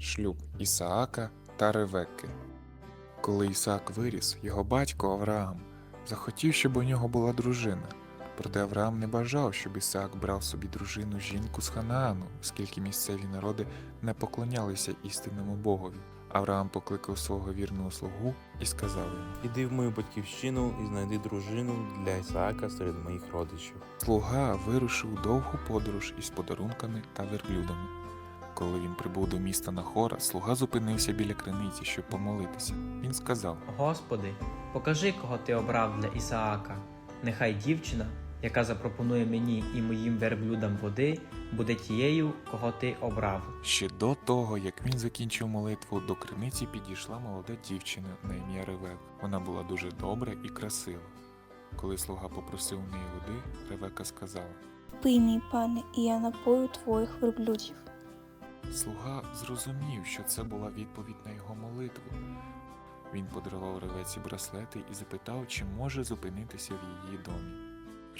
шлюб Ісаака та Ревекки. Коли Ісаак виріс, його батько Авраам захотів, щоб у нього була дружина. Проте Авраам не бажав, щоб Ісаак брав собі дружину жінку з Ханаану, оскільки місцеві народи не поклонялися істинному Богові. Авраам покликав свого вірного слугу і сказав йому: Іди в мою батьківщину і знайди дружину для Ісаака серед моїх родичів. Слуга вирушив довгу подорож із подарунками та верблюдами. Коли він прибув до міста Нахора, слуга зупинився біля криниці, щоб помолитися. Він сказав: Господи, покажи, кого ти обрав для Ісаака. Нехай дівчина, яка запропонує мені і моїм верблюдам води, буде тією, кого ти обрав. Ще до того, як він закінчив молитву, до криниці підійшла молода дівчина на ім'я Ревек. Вона була дуже добра і красива. Коли слуга попросив у неї води, Ревека сказала: Пий, мій пане, і я напою твоїх верблюдів. Слуга зрозумів, що це була відповідь на його молитву. Він подарував Ревеці браслети і запитав, чи може зупинитися в її домі.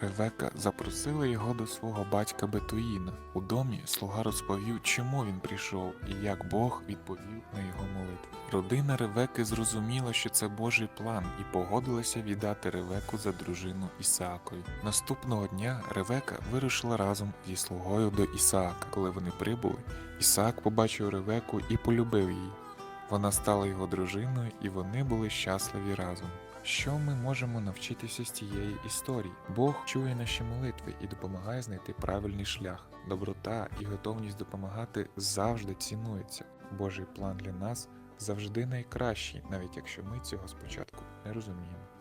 Ревека запросила його до свого батька Бетуїна. У домі слуга розповів, чому він прийшов і як Бог відповів на його молитву. Родина Ревеки зрозуміла, що це Божий план, і погодилася віддати Ревеку за дружину Ісаакові. Наступного дня Ревека вирушила разом зі слугою до Ісаака. Коли вони прибули, Ісаак побачив Ревеку і полюбив її. Вона стала його дружиною, і вони були щасливі разом. Що ми можемо навчитися з цієї історії? Бог чує наші молитви і допомагає знайти правильний шлях. Доброта і готовність допомагати завжди цінуються. Божий план для нас завжди найкращий, навіть якщо ми цього спочатку не розуміємо.